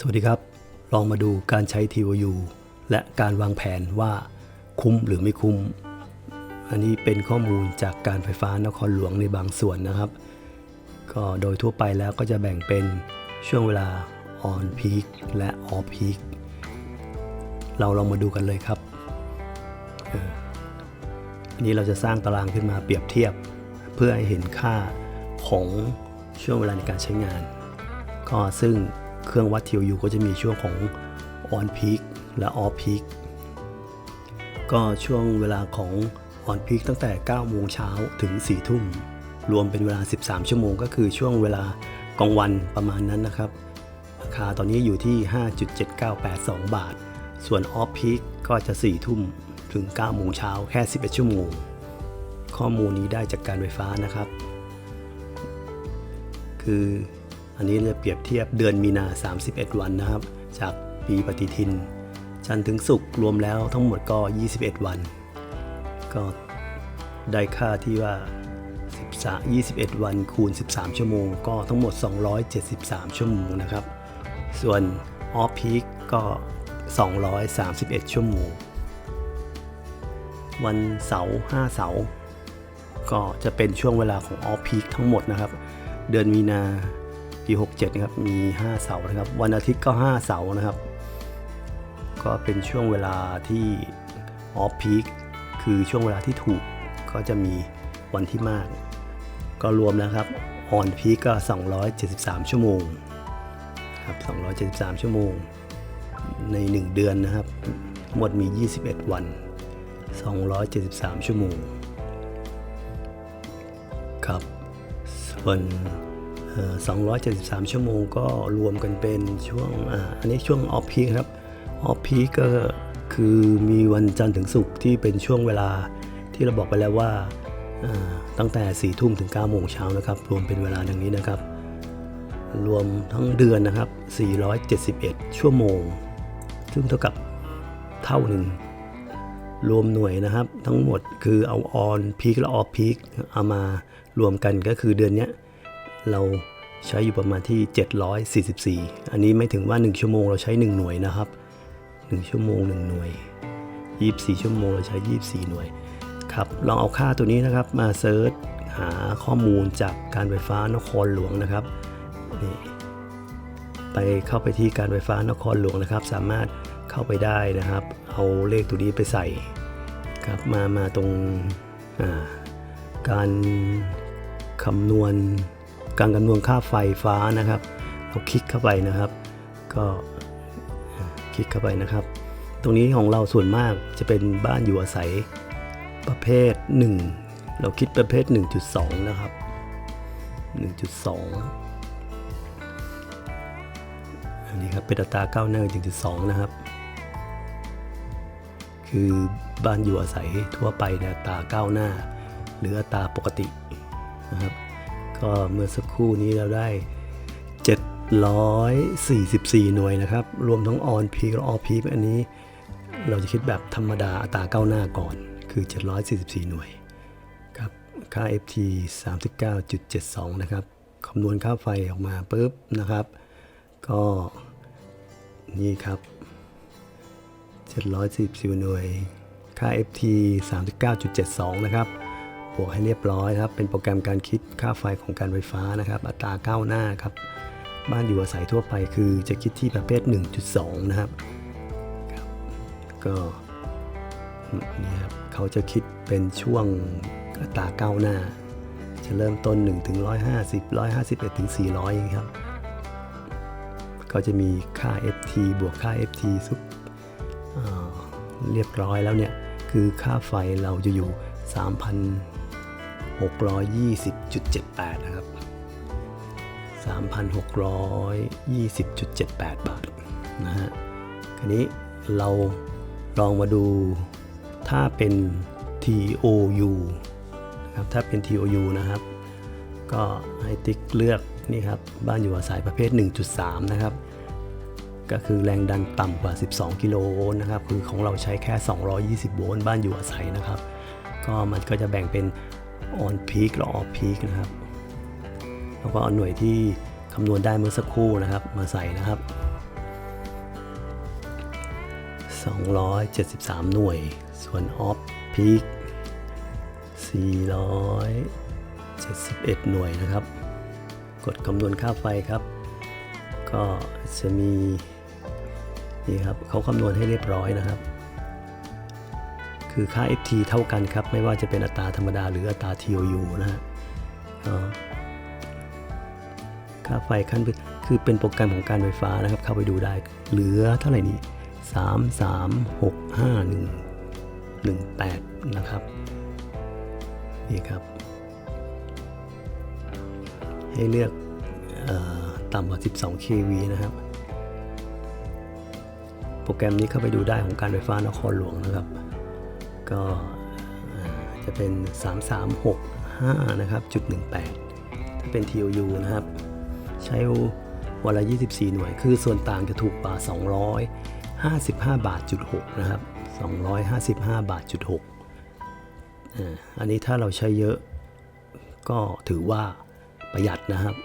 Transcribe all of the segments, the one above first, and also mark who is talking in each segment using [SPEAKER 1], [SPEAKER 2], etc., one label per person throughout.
[SPEAKER 1] สวัสดีครับ ลองมาดูการใช้ TOU และการวางแผนว่าคุ้มหรือไม่คุ้ม อันนี้เป็นข้อมูลจากการไฟฟ้านครหลวงในบางส่วนนะครับ ก็โดยทั่วไปแล้วก็จะแบ่งเป็นช่วงเวลา on peak และ off peak เราลองมาดูกันเลยครับอออันนี้เราจะสร้างตารางขึ้นมาเปรียบเทียบ เพื่อให้เห็นค่าของช่วงเวลาในการใช้งาน ก็ซึ่ง เครื่องวัด TOU ก็จะมีช่วงของ on peak และ off peak ก็ช่วงเวลาของ on peak ตั้งแต่ 9 โมงเช้าถึง 4 ทุ่ม รวมเป็นเวลา 13 ชั่วโมง ก็คือช่วงเวลากลางวันประมาณนั้นนะครับ ราคาตอนนี้อยู่ที่ 5.7982 บาท ส่วน off peak ก็จะ 4 ทุ่มถึง 9 โมงเช้าแค่ 11 ชั่วโมง ข้อมูลนี้ได้จากการไฟฟ้านะครับ คือ อันนี้จะเปรียบเทียบเดือนมีนา 31 วันนะครับ จากปีปฏิทิน จันทร์ถึงศุกร์รวมแล้วทั้งหมดก็ 21 วัน ก็ได้ค่าที่ว่า13 21 วันคูณ 13 ชั่วโมง ก็ทั้งหมด 273 ชั่วโมงนะครับ ส่วนออฟพีคก็ 231 ชั่วโมง วันเสาร์5เสาร์ก็จะเป็นช่วงเวลาของออฟพีคทั้งหมดนะครับ เดือนมีนา ปี 67นะครับมี 5 เสาร์นะครับ วันอาทิตย์ก็ 5 เสาร์นะครับ ก็เป็นช่วงเวลาที่ออฟพีคคือช่วงเวลาที่ถูกก็จะมีวันที่มาก ก็รวมแล้วครับออนพีคก็ 273 ชั่วโมงครับ273 ชั่วโมง ใน 1 เดือนนะครับหมดมี 21 วัน 273 ชั่วโมง ครับส่วน 273 ชั่วโมงก็รวมกันเป็นช่วงออันนี้ช่วงออฟพีครับออฟพีก็คือมีวันจันทร์ถึงศุกร์ที่เป็นช่วงเวลาที่เราบอกไปแล้วว่าตั้งแต่4ทุ่มถึง9โมงเช้านะครับ รวมเป็นเวลาดังนี้นะครับ รวมทั้งเดือนนะครับ 471 ชั่วโมง ซึ่งเท่ากับเท่าหนึ่ง รวมหน่วยนะครับ ทั้งหมดคือเอาออนพีคและออฟพีคเอามารวมกันก็คือเดือนเนี้ย เราใช้อยู่ประมาณที่ 744 อันนี้ไม่ถึงว่า 1 ชั่วโมงเราใช้ 1 หน่วยนะครับ 1 ชั่วโมง 1 หน่วย 24 ชั่วโมงเราใช้ 24 หน่วยครับลองเอาค่าตัวนี้นะครับมาเซิร์ชหาข้อมูลจากการไฟฟ้านครหลวงนะครับนี่ไปเข้าไปที่การไฟฟ้านครหลวงนะครับ สามารถเข้าไปได้นะครับ เอาเลขตัวนี้ไปใส่ครับมามาตรงาการคำนวณ การคำนวณค่าไฟฟ้านะครับ เราคลิกเข้าไปนะครับ ก็คลิกเข้าไปนะครับ ตรงนี้ของเราส่วนมากจะเป็นบ้านอยู่อาศัยประเภท 1 เราคิดประเภท 1.2 นะครับ 1.2 อันนี้ครับเป็นอัตราก้าวหน้า1.2 นะครับ คือบ้านอยู่อาศัยทั่วไปเนี่ยอัตราก้าวหน้า หรืออัตราปกตินะครับ ก็เมื่อสักครู่นี้เราได้ 744 หน่วยนะครับ รวมทั้งออนพีและออพีอันนี้ เราจะคิดแบบธรรมดาอัตราก้าวหน้าก่อน คือ 744 หน่วยครับค่า FT 39.72 นะครับคำนวณค่าไฟออกมาปุ๊บนะครับ ก็นี่ครับ744หน่วย ค่า FT 39.72 นะครับ บวกให้เรียบร้อยครับ เป็นโปรแกรมการคิดค่าไฟของการไฟฟ้านะครับ อัตราก้าวหน้าครับ บ้านอยู่อาศัยทั่วไปคือจะคิดที่ประเภท 1.2 นะครับ ก็นี่ครับเขาจะคิดเป็นช่วงอัตราก้าวหน้า จะเริ่มต้น1ถึง150 151ถึง400อย่างนี้ครับ ก็จะมีค่า FT บวกค่า FT ซุปเรียบร้อยแล้วเนี่ย คือค่าไฟเราจะอยู่ 620.78 นะครับ 3,620.78 บาทนะฮะคราวนี้เราลองมาดูถ้าเป็น TOU นะครับถ้าเป็น TOU นะครับ ก็ให้ติ๊กเลือกนี่ครับบ้านอยู่อาศัยประเภท 1.3 นะครับ ก็คือแรงดันต่ำกว่า 12 กิโลโวลต์นะครับ คือของเราใช้แค่ 220 โวลต์บ้านอยู่อาศัยนะครับ ก็มันก็จะแบ่งเป็น on peak และ off peak นะครับแล้วก็เอาหน่วยที่คำนวณได้เมื่อสักครู่นะครับ มาใส่นะครับ 273 หน่วย ส่วนออฟพีค471 หน่วยนะครับ กดคำนวณค่าไฟครับ ก็จะมีนี่ครับเขาคำนวณให้เรียบร้อยนะครับ คือค่า FT เท่ากันครับ ไม่ว่าจะเป็นอัตราธรรมดาหรืออัตรา TOU นะฮะค่าไฟขั้นพื้นคือเป็นโปรแกรมของการไฟฟ้านะครับ เข้าไปดูได้ เหลือเท่าไหร่นี่3 3 6 5 1 1 8 นะครับ นี่ครับ ให้เลือกออต่ำกว่า 12 kV นะครับ โปรแกรมนี้เข้าไปดูได้ของการไฟฟ้านครหลวงนะครับ ก็จะเป็น 3365 นะครับจุด18 ถ้าเป็น TOU นะครับ ใช้วันละ 24 หน่วย คือส่วนต่างจะถูกกว่า 255 บาทจุด6นะครับ 255 บาทจุด6อันนี้ถ้าเราใช้เยอะก็ถือว่าประหยัดนะครับ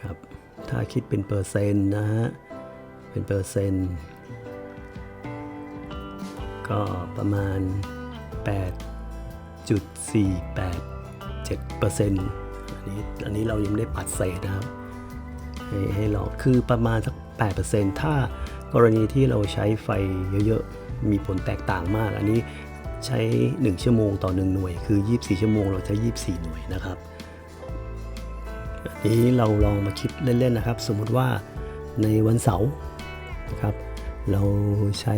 [SPEAKER 1] ครับ ถ้าคิดเป็นเปอร์เซ็นต์นะฮะ เป็นเปอร์เซ็นต์ ก็ประมาณ 8.487เปอร์เซ็นต์อันนี้อันนี้เรายังไม่ได้ปัดเศษนะครับ ให้ให้ลองคือประมาณสัก 8%ถ้ากรณีที่เราใช้ไฟเยอะๆ มีผลแตกต่างมาก อันนี้ใช้ 1 ชั่วโมงต่อ 1 หน่วย คือ 24 ชั่วโมง เราใช้ 24 หน่วยนะครับ อันนี้เราลองมาคิดเล่นๆนะครับ สมมุติว่าในวันเสาร์นะครับ เราใช้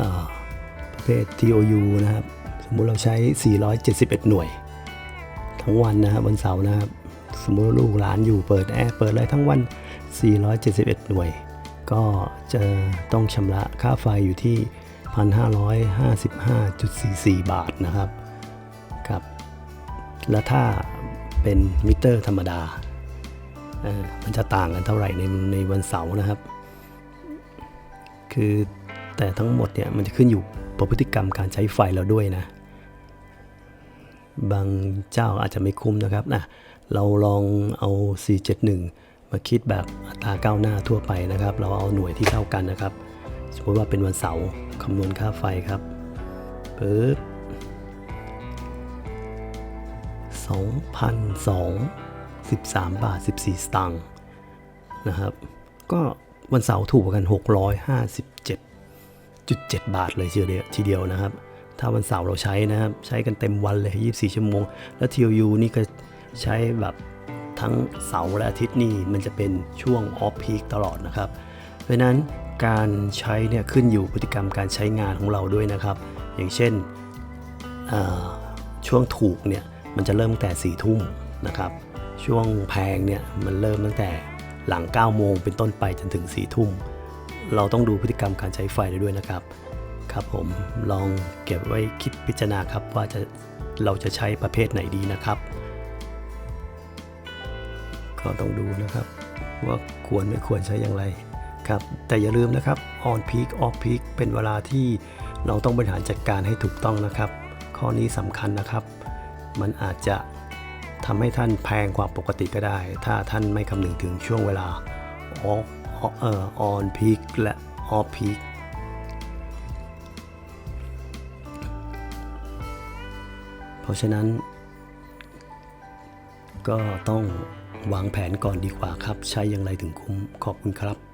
[SPEAKER 1] อ่า ประเภท TOU นะครับ สมมุติเราใช้ 471 หน่วย ทั้งวันนะครับวันเสาร์นะครับ สมมติลูกหลานอยู่เปิดแอร์เปิดอะไรทั้งวัน 471 หน่วย ก็จะต้องชำระค่าไฟอยู่ที่ 1,555.44 บาทนะครับครับ แล้วถ้าเป็นมิเตอร์ธรรมดาอ่อมันจะต่างกันเท่าไหร่ในในวันเสาร์นะครับ คือแต่ทั้งหมดเนี่ยมันจะขึ้นอยู่ พฤติกรรมการใช้ไฟเราด้วยนะ บางเจ้าอาจจะไม่คุ้มนะครับนะเราลองเอา 471 มาคิดแบบอัตราก้าวหน้าทั่วไปนะครับ เราเอาหน่วยที่เท่ากันนะครับ สมมติว่าเป็นวันเสาร์คำนวณค่าไฟครับปึ๊บ2,013 บาท 14 สตางค์นะครับ ก็วันเสาร์ถูกกว่า กัน657.7บาทเลยทีเดียวทีเดียวนะครับ ถ้าวันเสาร์เราใช้นะครับ ใช้กันเต็มวันเลย 24 ชั่วโมง แล้ว TOU นี่ก็ใช้แบบทั้งเสาร์และอาทิตย์นี่มันจะเป็นช่วงออฟพีคตลอดนะครับ เพราะนั้นการใช้เนี่ยขึ้นอยู่พฤติกรรมการใช้งานของเราด้วยนะครับ อย่างเช่นช่วงถูกเนี่ยมันจะเริ่มตั้งแต่4ี่ทุ่มนะครับ ช่วงแพงเนี่ยมันเริ่มตั้งแต่หลัง9โมงเป็นต้นไปจนถึง4ี่ทุ่ม เราต้องดูพฤติกรรมการใช้ไฟด้วยนะครับ ครับผมลองเก็บไว้คิดพิจารณาครับว่าจะเราจะใช้ประเภทไหนดีนะครับ ก็ต้องดูนะครับ ว่าควรไม่ควรใช้อย่างไรครับ แต่อย่าลืมนะครับ on peak off peak เป็นเวลาที่เราต้องบริหารจัดการให้ถูกต้องนะครับ ข้อนี้สำคัญนะครับ มันอาจจะทำให้ท่านแพงกว่าปกติก็ได้ ถ้าท่านไม่คำนึงถึงช่วงเวลา off เอ่อ on peak และ off peak เพราะฉะนั้น ก็ต้องวางแผนก่อนดีกว่าครับ ใช้อย่างไรถึงคุ้มขอบคุณครับ